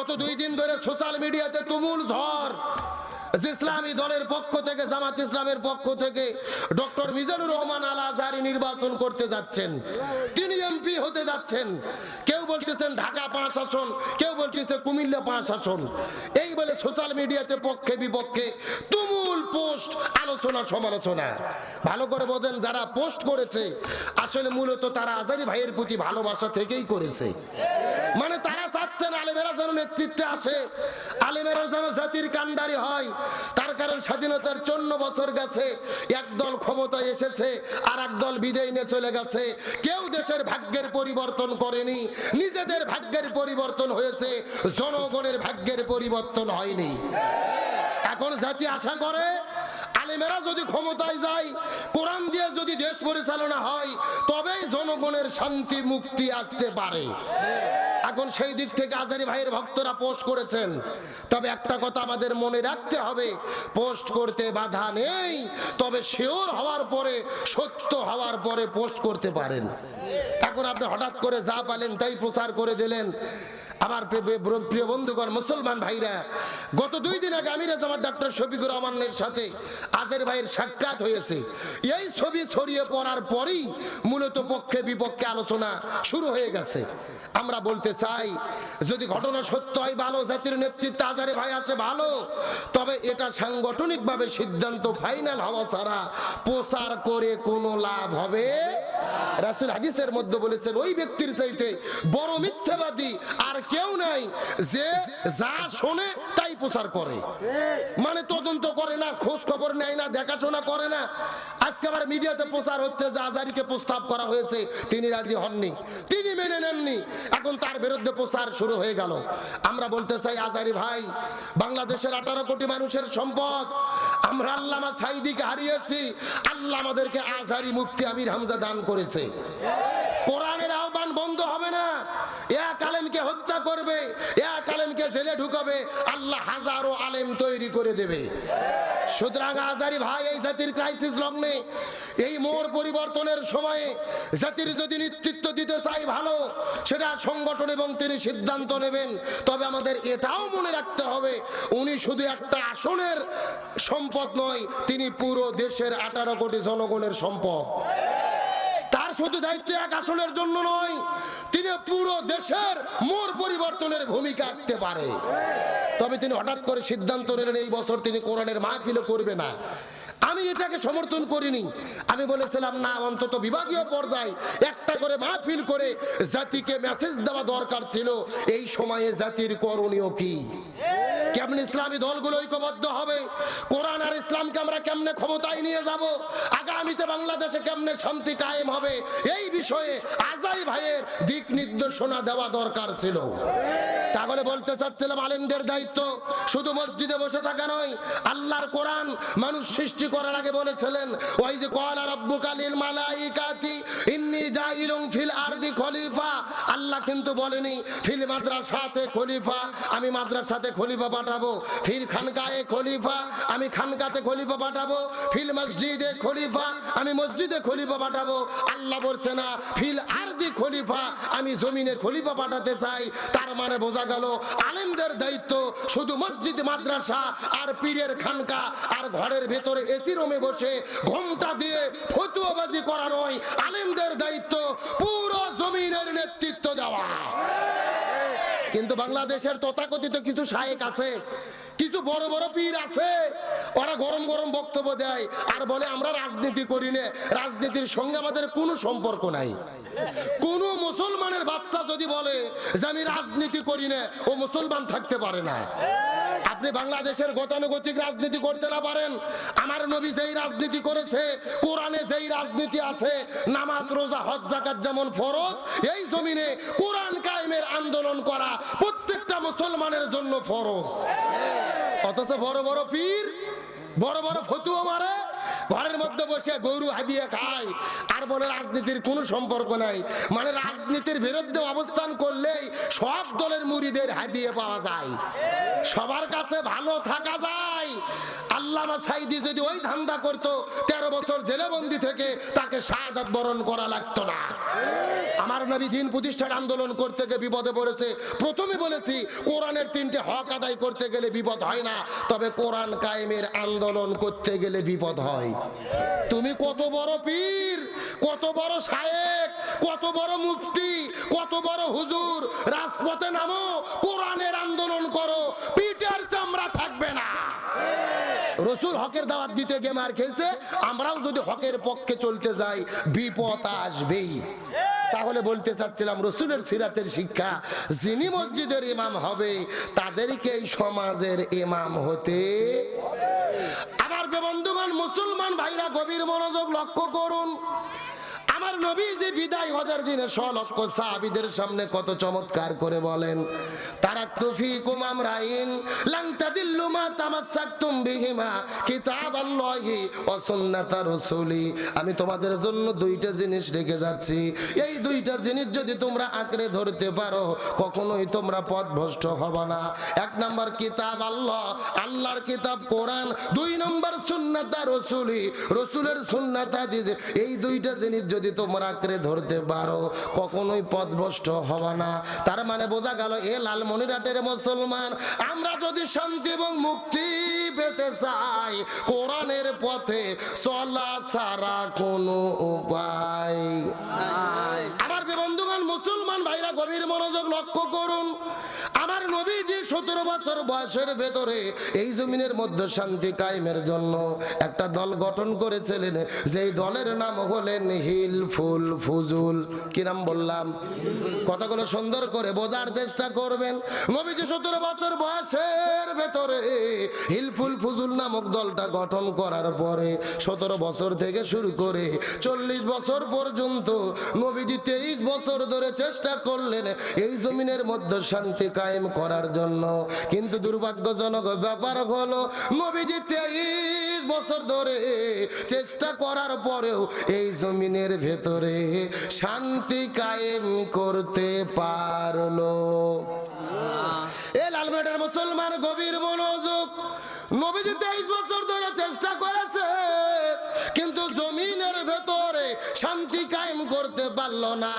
গত দুই দিন ধরে সোশ্যাল মিডিয়াতে তুমুল ঝড়। ইসলামী দলের পক্ষ থেকে, জামাত ইসলামের পক্ষ থেকে ডক্টর মিজানুর রহমান আল আজহারি নির্বাচন করতে যাচ্ছেন। তিনি এমপি হতে যাচ্ছেন। কেউ বলতেছেন ঢাকা পাঁচ আসন, কেউ বলতেছে কুমিল্লা পাঁচ আসন। এই বলে সোশ্যাল মিডিয়াতে পক্ষে বিপক্ষে তুমুল পোস্ট আলোচনা সমালোচনা। ভালো করে বোঝেন, যারা পোস্ট করেছে, আসলে মূলত তারা আজারি ভাইয়ের প্রতি ভালোবাসা থেকেই করেছে। মানে নেতৃত্বে আসে। আলেমেরা যেন জাতির কান্ডারি হয়, তার কারণ স্বাধীনতার চন্ন বছর গেছে। একদল ক্ষমতায় এসেছে, আর একদল বিদায় নিয়ে চলে গেছে। কেউ দেশের ভাগ্যের পরিবর্তন করেনি, নিজেদের ভাগ্যের পরিবর্তন হয়েছে, জনগণের ভাগ্যের পরিবর্তন হয়নি। এখন জাতি আশা করে, আলেমেরা যদি ক্ষমতায় যায়, কোরআন দিয়ে যদি দেশ পরিচালনা হয়, তবেই জনগণের শান্তি মুক্তি আসতে পারে। এখন সেই দিক থেকে আজারি ভাইয়ের ভক্তরা পোস্ট করেছেন। তবে একটা কথা আমাদের মনে রাখতে হবে, পোস্ট করতে বাধা নেই, তবে শিওর হওয়ার পরে, সত্য হওয়ার পরে পোস্ট করতে পারেন। এখন আপনি হঠাৎ করে যা পালেন তাই প্রচার করে দিলেন। আমার প্রিয়- বন্ধুগণ, মুসলমান ভাইরা, গত দুই দিন আগে আমির জামাত ডাক্তার শফিকুর রহমানের সাথে আজের ভাইয়ের সাক্ষাৎ হয়েছে। এই ছবি ছড়িয়ে পড়ার পরেই মূলত পক্ষে বিপক্ষে আলোচনা শুরু হয়ে গেছে। আমরা বলতে চাই, যদি ঘটনা সত্য হয়, ভালো, জাতির নেতৃত্বে আজারে ভাই আসে ভালো, তবে এটা সাংগঠনিকভাবে সিদ্ধান্ত ফাইনাল হওয়া ছাড়া প্রচার করে কোনো লাভ হবে? রাসুল হাদিসের মধ্যে বলেছেন, ওই ব্যক্তির চাইতে বড় মিথ্যাবাদী আর কেউ নাই। যে যা শোনে তাই প্রচার করে। মানে তদন্ত করে না, খোঁজ খবর নেয় না, দেখাশোনা করে না। আজকে আবার মিডিয়াতে প্রচার হচ্ছে যে আজারিকে প্রস্তাব করা হয়েছে, তিনি রাজি হননি, তিনি মেনে নেননি। এখন তার বিরুদ্ধে প্রচার শুরু হয়ে গেল। আমরা বলতে চাই, আজারি ভাই, বাংলাদেশের আঠারো কোটি মানুষের সম্পদ, আমরা আল্লামা সাইদিকে হারিয়েছি, আল্লাহ আমাদেরকে আজহারি মুক্তি আমির হামজা দান করেছে। কোরআনের আহ্বান বন্ধ হবে। আলেমকে হত্যা করবে, এক আলেমকে জেলে ঢুকাবে, আল্লাহ হাজারো আলেম তৈরি করে দেবে। সুতরাং আজারি ভাই, এই জাতির ক্রাইসিস লগ্নে, এই মোর পরিবর্তনের সময়ে জাতির যদি নেতৃত্ব দিতে চাই ভালো, সেটা সংগঠন এবং তিনি সিদ্ধান্ত নেবেন। তবে আমাদের এটাও মনে রাখতে হবে, উনি শুধু একটা আসনের সম্পদ নয়, তিনি পুরো দেশের আঠারো কোটি জনগণের সম্পদ। শুধু দায়িত্ব এক আসনের জন্য নয়, তিনি পুরো দেশের মোর পরিবর্তনের ভূমিকা রাখতে পারে। তবে তিনি হঠাৎ করে সিদ্ধান্ত নিলেন, এই বছর তিনি কোরআনের মাহফিলও করবে না। আমি এটাকে সমর্থন করিনি। আমি বলেছিলাম, না, অন্তত বিভাগীয় পর্যায়ে একটা করে মাহফিল করে জাতিকে মেসেজ দেওয়া দরকার ছিল। এই সময়ে জাতির করণীয় কি? কেমন ইসলামী দলগুলো ঐক্যবদ্ধ হবে? কোরআন আর ইসলামকে আমরা কেমনে ক্ষমতায় নিয়ে যাব? আগামীতে বাংলাদেশে কেমনে শান্তি কায়েম হবে? এই বিষয়ে আজাই ভাইয়ের দিক নির্দেশনা দেওয়া দরকার ছিল। তাহলে বলতে চাচ্ছিলাম, আলেমদের দায়িত্ব শুধু মসজিদে বসে থাকা নয়, আল্লাহর কোরআন মানুষ সৃষ্টি করার আগে বলেছিলেন ওই যে কলা রব্বুকা লিল মালাইকাতি, ইন্নী জাইলুম ফিল আরদি খলিফা। আল্লাহ কিন্তু বলেনি, ফিল মাদ্রাসাতে খলিফা, আমি মাদ্রাসাতে খলিফা পাঠাবো। ফিল খানকায়ে খলিফা, আমি খানকাতে খলিফা পাঠাবো। ফিল মসজিদে খলিফা, আমি মসজিদে খলিফা পাঠাবো। আল্লাহ বলছে না, ফিল আরদি খলিফা, আমি জমিনে খলিফা পাঠাতে চাই। তার মানে বোঝা গেল, আলেমদের দায়িত্ব শুধু মসজিদ, মাদ্রাসা আর পীরের খানকা আর ঘরের ভেতরে এসি রুমে বসে ঘোমটা দিয়ে ফতুয়াবাজি করা নয়। আলেমদের দায়িত্ব পুরো জমিনের নেতৃত্ব দেওয়া। কিন্তু বাংলাদেশের তথাকথিত কিছু শায়েক আছে, কিছু বড় বড় পীর আছে, ওরা গরম গরম বক্তব্য দেয় আর বলে, আমরা রাজনীতি করি না, রাজনীতির সঙ্গে আমাদের কোনো সম্পর্ক নাই। কোন মুসলমানের বাচ্চা যদি বলে যে, আমি রাজনীতি করি না, ও মুসলমান থাকতে পারে না। আপনি বাংলাদেশের গতানুগতিক রাজনীতি করতে না পারেন। আমার নবী যেই রাজনীতি করেছে, কোরআনে যেই রাজনীতি আছে, নামাজ, রোজা, হজ জাকাত যেমন ফরজ, এই জমিনে কোরআন কায়েমের আন্দোলন করা প্রত্যেকটা মুসলমানের জন্য ফরজ। অথচ বড় বড় পীর, বড় বড় ফতুয়া মারে, ঘরের মধ্যে বসে গরু হাদিয়ে খায়। আর বলে রাজনীতির কোনো সম্পর্ক নাই। মানে রাজনীতির বিরুদ্ধে অবস্থান করলেই সব দলের মুড়িদের হাদিয়ে পাওয়া যায়। সবার কাছে ভালো থাকা যায়। আল্লামা সাইদি যদি ওই ধান্দা করতো, তেরো বছর জেলেবন্দি থেকে তাকে শাহাদাত বরণ করা লাগতো না। আমার নবী দিন প্রতিষ্ঠার আন্দোলন করতে গিয়ে বিপদে পড়েছে। প্রথমে বলেছি, কোরআনের তিনটে হক আদায় করতে গেলে বিপদ হয় না, তবে কোরআন কায়েমের আন্দোলন করতে গেলে বিপদ হয়। তুমি কত বড় পীর, কত বড় শায়েক কত বড় মুফতি, কত বড় হুজুর, রাজপথে নামো, কোরআনের আন্দোলন করো। না রসুল হকের দাওয়াত দিতে গিয়ে মার খেয়েছে, আমরাও যদি হকের পক্ষে চলতে যাই, বিপদ আসবেই। তাহলে বলতে চাচ্ছিলাম, রসুলের সিরাতের শিক্ষা, যিনি মসজিদের ইমাম হবে তাদেরকে এই সমাজের ইমাম হতে আমার বন্ধুগণ, মুসলমান ভাইরা, গভীর মনোযোগ লক্ষ্য করুন। আমার নবী যে বিদায় হজার দিনে লক্ষ সাহাবিদের সামনে কত চমৎকার করে বলেন তারা তুফি কুমাম রাইন লাংতাদিল্লু মা তামাসাকতুম বিহিমা, কিতাবাল্লাহি ওয়া সুন্নাতা রাসূলি। আমি তোমাদের জন্য দুইটা জিনিস রেখে যাচ্ছি। এই দুইটা জিনিস যদি তোমরা আঁকড়ে ধরতে পারো, কখনোই তোমরা পথভ্রষ্ট হবে না। এক নাম্বার কিতাব আল্লাহ আল্লাহর কিতাব কোরআন, দুই নম্বর সুন্নাতা রসুলি। রসুলের সুন্নাতা দিয়েছে এই দুইটা জিনিস যদি তোমরা আঁকড়ে ধরতে পারো কখনোই পথভ্রষ্ট হবে না। তার মানে বোঝা গেল এ লালমনিরাটের মুসলমান আমরা যদি শান্তি এবং মুক্তি পেতে চাই কোরআনের পথে চলা সারা কোনো উপায় আমার বন্ধুগণ মুসলমান ভাইরা গভীর মনোযোগ লক্ষ্য করুন। আমার নবীজি সতেরো বছর বয়সের ভেতরে এই জমিনের মধ্যে শান্তি কায়েমের জন্য একটা দল গঠন করেছিলেন। যেই দলের নাম হলেন হিল, ফুল, ফুজুল। কি নাম বললাম? কথাগুলো সুন্দর করে বোঝার চেষ্টা করবেন। নবীজি সতেরো বছর বয়সের ভেতরে হিলফুল ফুজুল নামক দলটা গঠন করার পরে সতেরো বছর থেকে শুরু করে চল্লিশ বছর পর্যন্ত নবীজি তেইশ বছর ধরে চেষ্টা করলেন এই জমিনের মধ্যে শান্তি কায়েম করার জন্য। কিন্তু দুর্ভাগ্যজনক ব্যাপার হলো, নবীজি তেইশ বছর ধরে চেষ্টা করার পরেও এই জমিনের ভেতরে শান্তি কায়েম করতে পারল। এ লালমেটের মুসলমান গভীর মনোযোগ। নবীজি তেইশ বছর ধরে চেষ্টা করেছে। না।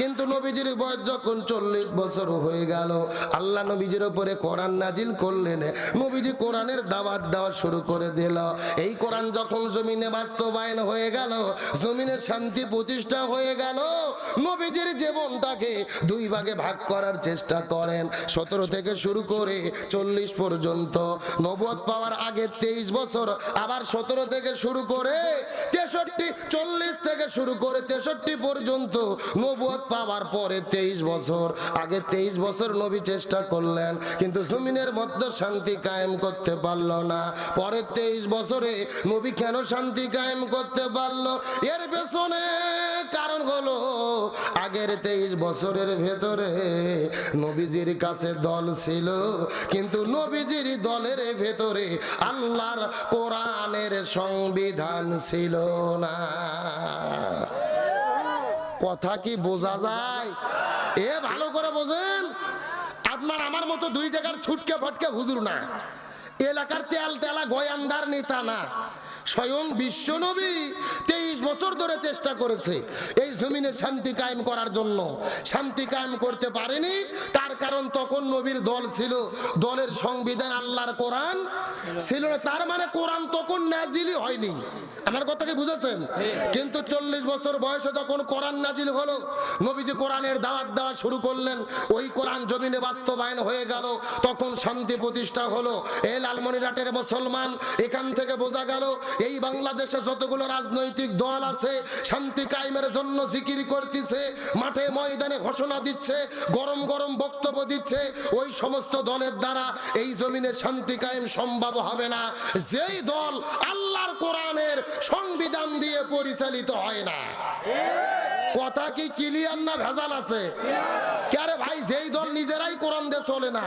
কিন্তু নবীজির বয়স যখন চল্লিশ বছর হয়ে গেল, আল্লাহ নবীজির উপরে কোরআন নাজিল করলেন। নবীজি কোরআনের দাওয়াত দেওয়া শুরু করে দিল। এই কোরআন যখন জমিনে বাস্তবায়ন হয়ে গেল, জমিনে শান্তি প্রতিষ্ঠা হয়ে গেল, নবীজির জীবনটাকে দুই ভাগে ভাগ করার চেষ্টা করেন। সতেরো থেকে শুরু করে চল্লিশ পর্যন্ত। নবদ পাওয়ার আগে তেইশ বছর, আবার সতেরো থেকে শুরু করে তেষট্টি, চল্লিশ থেকে শুরু করে তেষট্টি পর্যন্ত নবদ পাওয়ার পরে তেইশ বছর। আগে তেইশ বছর নবী চেষ্টা করলেন, কিন্তু জমিনের মধ্যে শান্তি কায়েম করতে পারল না। পরে তেইশ বছরে নবী কেন শান্তি কায়েম করতে পারল? এর পেছনে কারণ হলো, আগের তেইশ বছরের ভেতরে নবীজির কাছে দল ছিল, কিন্তু নবীজির দলের ভেতরে আল্লাহর কোরআনের সংবিধান ছিল না। কথা কি বোঝা যায়? এ ভালো করে বোঝেন। আপনার আমার মতো দুই জায়গার ছুটকে ফটকে হুজুর না। এলাকার তেল তেলা গয়ান্দার নেতা না। স্বয়ং বিশ্ব নবী তেইশ বছর ধরে চেষ্টা করেছে এই জমিনে শান্তি কায়েম করার জন্য। শান্তি কায়েম করতে পারেনি, তার কারণ তখন নবীর দল ছিল, দলের সংবিধান আল্লাহর কোরআন ছিল না, তার মানে কোরআন তখন নাজিলই হয়নি। আমার কথা কি বুঝেছেন? কিন্তু চল্লিশ বছর বয়সে যখন কোরআন নাজিল হলো, নবীজি কোরআনের দাওয়াত দেওয়া শুরু করলেন, ওই কোরআন জমিনে বাস্তবায়ন হয়ে গেল, তখন শান্তি প্রতিষ্ঠা হলো। এ লালমনিরাটের মুসলমান, এখান থেকে বোঝা গেল এই বাংলাদেশে যতগুলো রাজনৈতিক দল আছে, শান্তি কায়েমের জন্য জিকির করতেছে, মাঠে ময়দানে ঘোষণা দিচ্ছে, গরম গরম বক্তব্য দিচ্ছে, ওই সমস্ত দলের দ্বারা এই জমিনে শান্তি কায়েম সম্ভব হবে না। যেই দল আল্লাহর কোরআনের সংবিধান দিয়ে পরিচালিত হয় না। কথা কি ক্লিয়ার না ভেজাল আছে? ভাই, যেই দল নিজেরাই কোরআন দিয়ে চলে না,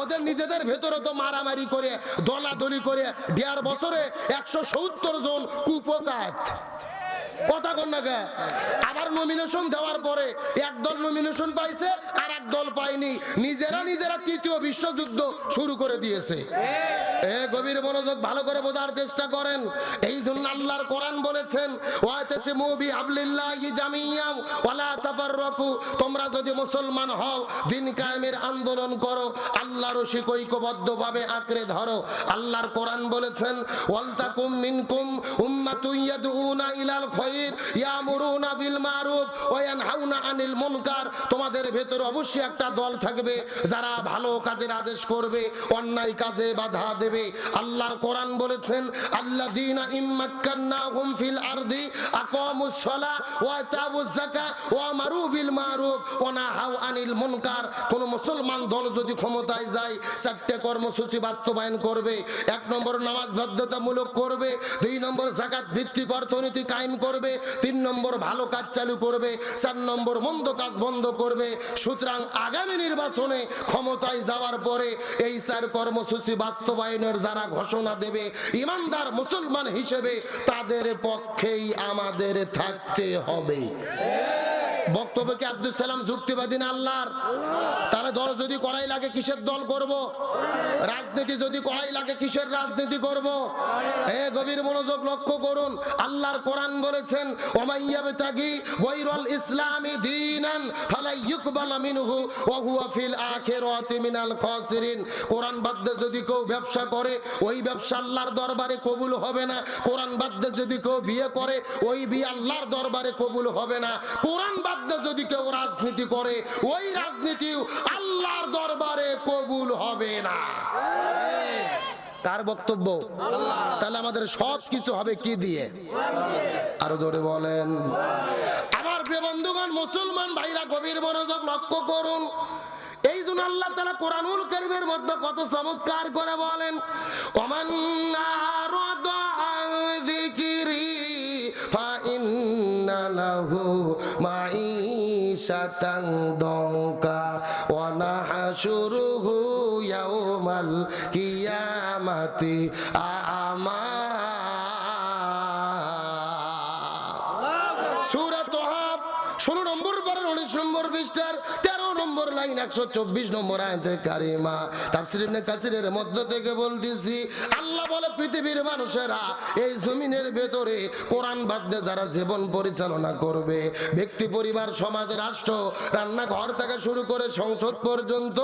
ওদের নিজেদের ভেতরে তো মারামারি করে, দলাদলি করে, দেড় বছরে একশো সত্তর জন কুপকাত। কথা কন না কে? আবার নমিনেশন দেওয়ার পরে একদল নমিনেশন পাইছে আর এক দল পায়নি। নিজেরা নিজেরা তৃতীয় বিশ্বযুদ্ধ শুরু করে দিয়েছে। এ গভীর মনোযোগ ভালো করে বোঝার চেষ্টা করেন। এই জন্য আল্লাহর কোরআন বলেছেন ওয়াতাসিমু বিহাবলিল্লাহি জামিয়াম ওয়ালা তাফাররাকু। তোমরা যদি মুসলমান হও, দিন কায়েমের আন্দোলন করো, আল্লাহর রশিক ঐক্যবদ্ধভাবে আঁকড়ে ধরো। আল্লাহর কোরআন বলেছেন, ওয়ালতাকুম মিনকুম উম্মাতুন ইয়াদউনা ইলাল খায়র, ইয়ামুরুনা বিল মারুফ ওয়া ইয়ানহাউনা আনিল মুনকার। তোমাদের ভেতরে অবশ্যই একটা দল থাকবে যারা ভালো কাজের আদেশ করবে, অন্যায় কাজে বাধা দেবে। আল্লাহর কোরআন বলেছেন, আল্লাযীনা ইম্মাক্কান্নাহুম ফিল আরদি আকামুস সালাহ ওয়া ওয়া বিল মারুফ ওয়া নাহাউ আনিল মুনকার। কোন মুসলমান দল যদি ক্ষমতায় যায়, চারটে কর্মসূচি বাস্তবায়ন করবে, এক নম্বর নামাজ বাধ্যতামূলক করবে, দুই নম্বর জাকাত ভিত্তিক অর্থনীতি কায়েম করবে, তিন নম্বর ভালো কাজ চালু করবে, চার নম্বর মন্দ কাজ বন্ধ করবে। সুতরাং আগামী নির্বাচনে ক্ষমতায় যাওয়ার পরে এই চার কর্মসূচি বাস্তবায়নের যারা ঘোষণা দেবে ইমানদার মুসলমান হিসেবে তাদের পক্ষেই আমাদের থাকতে হবে। বক্তব্য কি আব্দুল সালাম যুক্তিবাদী না আল্লাহর? তাহলে দল যদি করাই লাগে, কিসের দল করব? রাজনীতি যদি করাই লাগে, কিসের রাজনীতি করব? এ গভীর মনোযোগ লক্ষ্য করুন, আল্লাহর কোরআন বলেছেন কোরআন বাদে যদি কেউ ব্যবসা করে, ওই ব্যবসা আল্লাহর দরবারে কবুল হবে না। কোরআন বাদে যদি কেউ বিয়ে করে, ওই বিয়ে আল্লাহর দরবারে কবুল হবে না। কোরআন বাদে যদি কেউ রাজনীতি করে, ওই রাজনীতিও আল্লাহর দরবারে কবুল হবে না। কার বক্তব্য? তাহলে আমাদের সব কিছু হবে কি দিয়ে? আরও ধরে বলেন। আমার প্রিয় বন্ধুগণ, মুসলমান ভাইরা, গভীর মনোযোগ লক্ষ্য করুন। এই জন্য আল্লাহ তালা কোরআনুল করিমের মধ্যে কত চমৎকার করে বলেন, ওমান লাহু মাঈশাতান দঙ্কা ওয়া নাহশুরুহু ইয়াউমাল কিয়ামাতি আমা ষোলো নম্বর একশো চব্বিশ নম্বর আয়তে কারিমা। তাফসির ইবনে কাসিরের মধ্য থেকে বলতেছি, আল্লাহ বলে পৃথিবীর মানুষেরা, এই জমিনের ভেতরে কোরআন বাদ্যে যারা জীবন পরিচালনা করবে, ব্যক্তি, পরিবার, সমাজ, রাষ্ট্র, রান্নাঘর থেকে শুরু করে সংসদ পর্যন্ত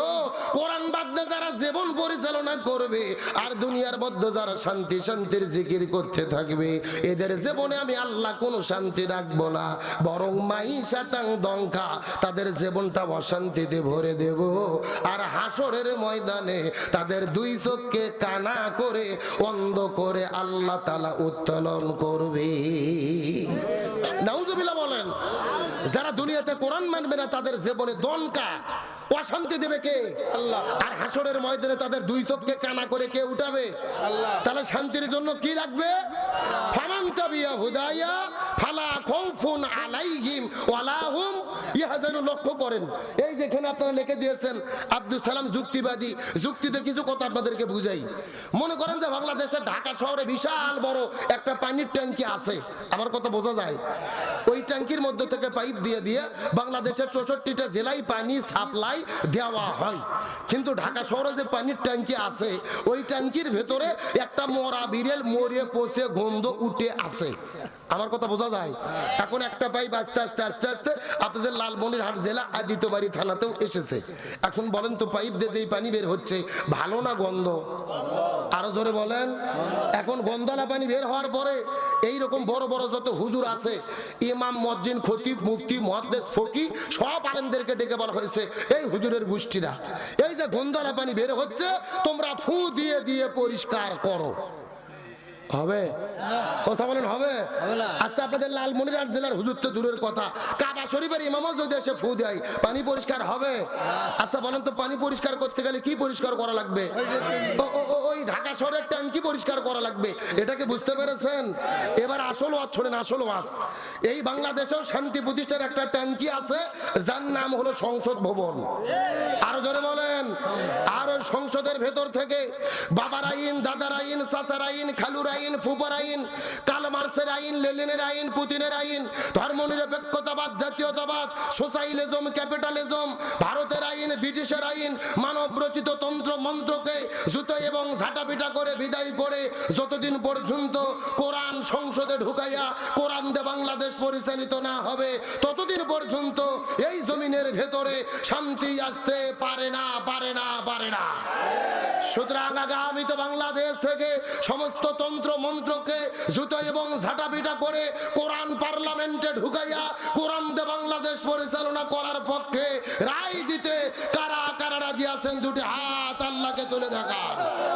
কোরআন বাদ্যে যারা জীবন পরিচালনা করবে আর দুনিয়ার মধ্যে যারা শান্তি, শান্তির জিকির করতে থাকবে, এদের জীবনে আমি আল্লাহ কোনো শান্তি রাখব না, বরং মাই শাতাং দঙ্কা তাদের জীবনটা অশান্তিতে ভরে দেব। আর হাসরের ময়দানে তাদের দুই চোখকে কানা করে অন্ধ করে আল্লাহ তালা উত্তোলন করবে। বলেন, যারা দুনিয়াতে কোরআন মানবে না, তাদের জীবনে দনকা অশান্তি দেবে কে? আর হাসরের ময়দানে তাদের দুই চোখকে কানা করে কে উঠাবে? তাহলে শান্তির জন্য কি লাগবে? হুদাইয়া ফালা আলাইহিম হুম ইয়াহজানু লক্ষ্য করেন। এই যেখানে আপনারা লিখে দিয়েছেন আব্দুল সালাম যুক্তিবাদী। যুক্তিতে কিছু কথা আপনাদেরকে বুঝাই। মনে করেন যে বাংলাদেশের ঢাকা শহরে বিশাল বড় একটা পানির ট্যাঙ্কি আছে। আমার কথা বোঝা যায়? ওই ট্যাঙ্কির মধ্যে থেকে পাইপ দিয়ে দিয়ে বাংলাদেশের চৌষট্টিটা জেলায় পানি সাপ্লাই দেওয়া হয় কিন্তু ঢাকা শহরে যে পানির ট্যাঙ্কি আছে, ওই ট্যাঙ্কির ভেতরে একটা মরা বিড়েল মরে পচে, গন্ধ উঠে আছে। আমার কথা বোঝা যায়? এখন একটা পাইপ আস্তে আস্তে আস্তে আস্তে আপনাদের লালমনিরহাট জেলা আদিতবাড়ি থানাতেও এসেছে। এখন বলেন তো, পাইপ দিয়ে যেই পানি বের হচ্ছে, ভালো না গন্ধ? আরও জোরে বলেন। এখন গন্ধলা পানি বের হওয়ার পরে এই রকম বড় বড় যত হুজুর আছে, ইমাম মজ্জিন খতিব, মুফতি মহাদ্দেশ ফকি, সব আলেমদেরকে ডেকে বলা হয়েছে, এই হুজুরের গোষ্ঠীরা। এই যে গন্ধারা পানি বের হচ্ছে তোমরা ফু দিয়ে দিয়ে পরিষ্কার করো। হবে? কথা বলেন, হবে? আচ্ছা আপনাদের লালমনিরহাট জেলার হুজুর তো দূরের কথা। কাবা শরীফের ইমামও যদি এসে ফু দেয়, পানি পরিষ্কার হবে? আচ্ছা বলেন তো, পানি পরিষ্কার করতে গেলে কি পরিষ্কার করা লাগবে? ওই ঢাকা শহরের ট্যাঙ্কি পরিষ্কার করা লাগবে? এটাকে বুঝতে পেরেছেন? এবার আসল ওয়াজ শোনেন, আসল ওয়াজ। এই বাংলাদেশেও শান্তি প্রতিষ্ঠার একটা ট্যাঙ্কি আছে, যার নাম হলো সংসদ ভবন। আরও জোরে বলেন। আর সংসদের ভেতর থেকে বাবার আইন দাদার আইন চাচার আইন খালুর আইন ফুপার আইন কাল মার্সের আইন লেলিনের আইন, পুতিনের আইন, ধর্মনিরপেক্ষতাবাদ, জাতীয়তাবাদ সোশ্যালিজম ক্যাপিটালিজম, ভারতের আইন, ব্রিটিশের আইন মানব রচিত তন্ত্র, মন্ত্রকে জুতো এবং ঝাঁটাপিটা করে বিদায় করে যতদিন পর্যন্ত কোরআন সংসদে ঢুকাইয়া কোরআন দে বাংলাদেশ পরিচালিত না হবে, ততদিন পর্যন্ত এই জমিনের ভেতরে শান্তি আসতে পারে না পারে না পারে না। সুতরাং আগামীতে বাংলাদেশ থেকে সমস্ত তন্ত্র মন্ত্রকে জুতো এবং ঝাঁটাপিটা করে কোরআন পার্লামেন্টে ঢুকাইয়া কোরআন দে বাংলাদেশ পরিচালনা করার পক্ষে রায় দিতে কারা কারা রাজি আছেন, দুটি হাত